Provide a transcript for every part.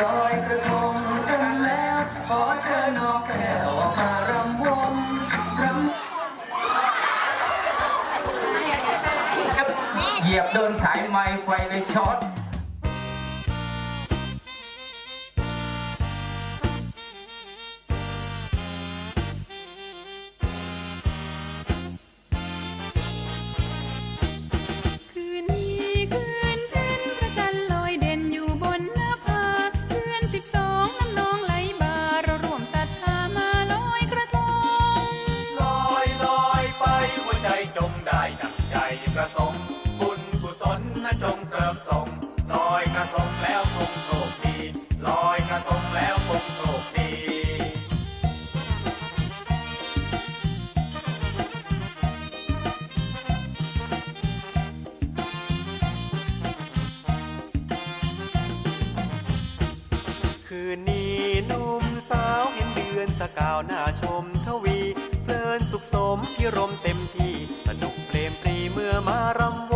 ลอยกระทงกันแล้ว ขอเชิญน้องแก้วมารำวงรำเหยียบโดนสายไม้ไฟเลยช็อต เสริมส่งลอยกระทงแล้วคงโชคดีลอยกระทงแล้วคงโชคดี คืนนี้หนุ่มสาวเห็นเดือนสกาวหน้าชมทวี เพลินสุขสมพิรมเต็มที่ สนุกเปรมปรีเมื่อมารำวง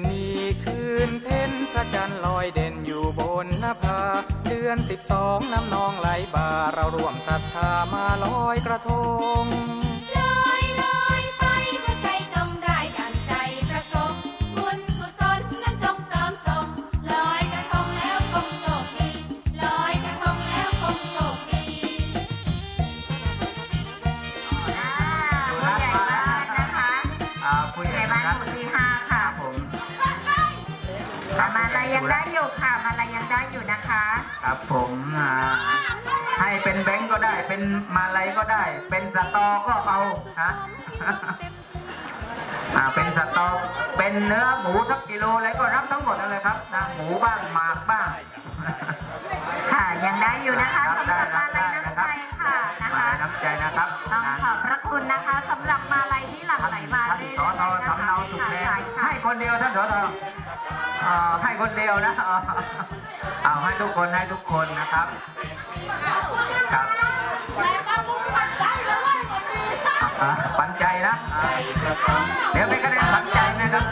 นนี้คืนเพ็ญพระจันทร์ลอยเด่นอยู่บนหน้าผาเดือนสิบสองน้ำนองไหลบ่าเราร่วมศรัทธามาลอยกระทง ค่ะมาลายยังได้อยู่ค่ะ มาลายยังได้อยู่นะคะ ครับผมอ่าให้เป็นแบงก์ก็ได้ เป็นมาลัยก็ได้ เป็นสตอก็เอาฮะ อ่าเป็นสตอเป็นเนื้อหมูสักกิโลอะไรก็รับทั้งหมดเลยครับนะหมูบ้างหมากบ้าง ค่ะยังได้อยู่นะคะรับสำหได้รับรัมาบลายได้น้ำใจค่ะนะมาคะลัยน้ำใจนะครับต้องนะขอบพระคุณนะคะ เดียวท่านสอทออ่าให้คนเดียวนะ เอาเอให้ทุกคนให้ทุกคนนะครับครับปันใจนะ เดี๋ยวไป็นคะแนนปันใจนะครับ